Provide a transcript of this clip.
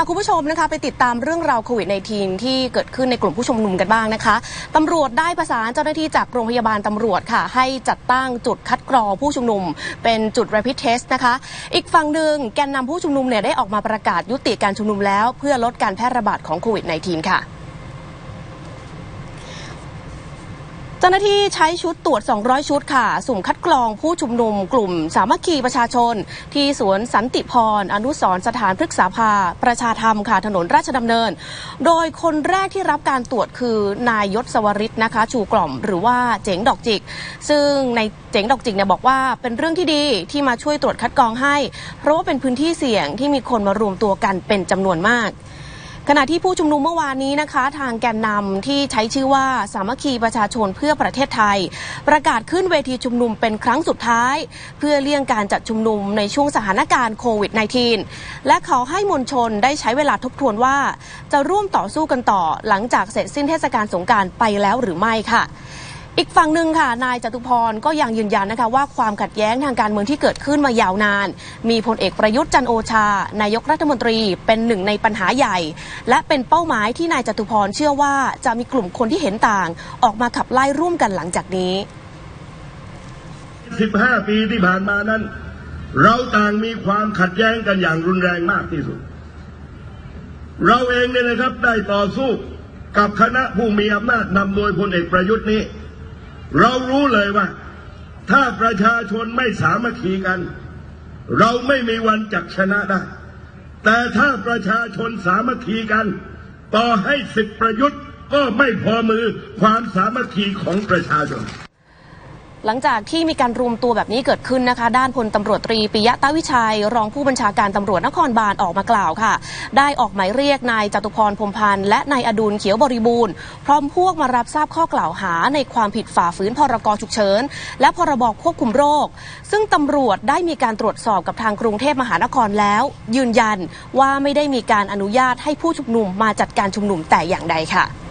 าคุณผู้ชมนะคะไปติดตามเรื่องราวโควิด -19 ที่เกิดขึ้นในกลุ่มผู้ชุมนุมกันบ้างนะคะตำรวจได้ประสานเจ้าหน้าที่จากโรงพยาบาลตำรวจค่ะ ให้จัดตั้งจุดคัดกรองผู้ชุมนุม เป็นจุด rapid test นะคะ อีกฝั่งหนึ่งแกนนำผู้ชุมนุมเนี่ยได้ออกมาประกาศยุติการชุมนุมแล้ว เพื่อลดการแพร่ระบาดของโควิด -19 ค่ะ เจ้าหน้าที่ใช้ชุดตรวจ 200 ชุดค่ะ สุ่มคัดกรองผู้ชุมนุมกลุ่มสามัคคีประชาชน ที่สวนสันติพร อนุสรสถานพฤกษาภา ประชาธรรมค่ะ ถนนราชดำเนิน โดยคนแรกที่รับการตรวจคือนายยศสวริตนะคะ ชูกล่อมหรือว่าเจ๋งดอกจิก ซึ่งในเจ๋งดอกจิกเนี่ยบอกว่าเป็นเรื่องที่ดีที่มาช่วยตรวจคัดกรองให้ เพราะว่าเป็นพื้นที่เสี่ยงที่มีคนมารวมตัวกันเป็นจำนวนมาก ขณะที่ผู้ชุมนุมเมื่อวานนี้นะคะ ทางแกนนำที่ใช้ชื่อว่าสามัคคีประชาชนเพื่อประเทศไทย ประกาศขึ้นเวทีชุมนุมเป็นครั้งสุดท้าย เพื่อเลี่ยงการจัดชุมนุมในช่วงสถานการณ์โควิด -19 และขอให้มวลชนได้ใช้เวลาทบทวนว่า จะร่วมต่อสู้กันต่อหลังจากเสร็จสิ้นเทศกาลสงกรารไปแล้วหรือไม่ค่ะ อีกฝั่งหนึ่งค่ะนายจตุพรก็ยังยืนยันนะคะว่าความขัดแย้งทางการเมืองที่เกิดขึ้นมายาวนาน มีพลเอกประยุทธ์จันโอชา นายกรัฐมนตรีเป็นหนึ่งในปัญหาใหญ่ และเป็นเป้าหมายที่นายจตุพรเชื่อว่าจะมีกลุ่มคนที่เห็นต่าง ออกมาขับไล่ร่วมกันหลังจากนี้ 15 ปีที่ผ่านมานั้น เราต่างมีความขัดแย้งกันอย่างรุนแรงมากที่สุด เราเองเนี่ยนะครับได้ต่อสู้กับคณะผู้มีอำนาจนำโดยพลเอกประยุทธ์นี้ เรารู้เลยว่า ถ้าประชาชนไม่สามัคคีกัน เราไม่มีวันจักชนะได้ แต่ถ้าประชาชนสามัคคีกัน ต่อให้สิบประยุทธ์ก็ไม่พอมือความสามัคคีของประชาชน หลังจากที่มีการรวมตัวแบบนี้เกิดขึ้นนะคะ ด้านพลตำรวจตรีปิยะตาวิชัย รองผู้บัญชาการตำรวจนครบาลออกมากล่าวค่ะ ได้ออกหมายเรียกนายจตุพรพรมพันธ์และนายอดุลเขียวบริบูรณ์ พร้อมพวกมารับทราบข้อกล่าวหาในความผิดฝ่าฝืนพรกฉุกเฉิน และพรบควบคุมโรค ซึ่งตำรวจได้มีการตรวจสอบกับทางกรุงเทพมหานครแล้ว ยืนยันว่าไม่ได้มีการอนุญาตให้ผู้ชุมนุมมาจัดการชุมนุมแต่อย่างใดค่ะ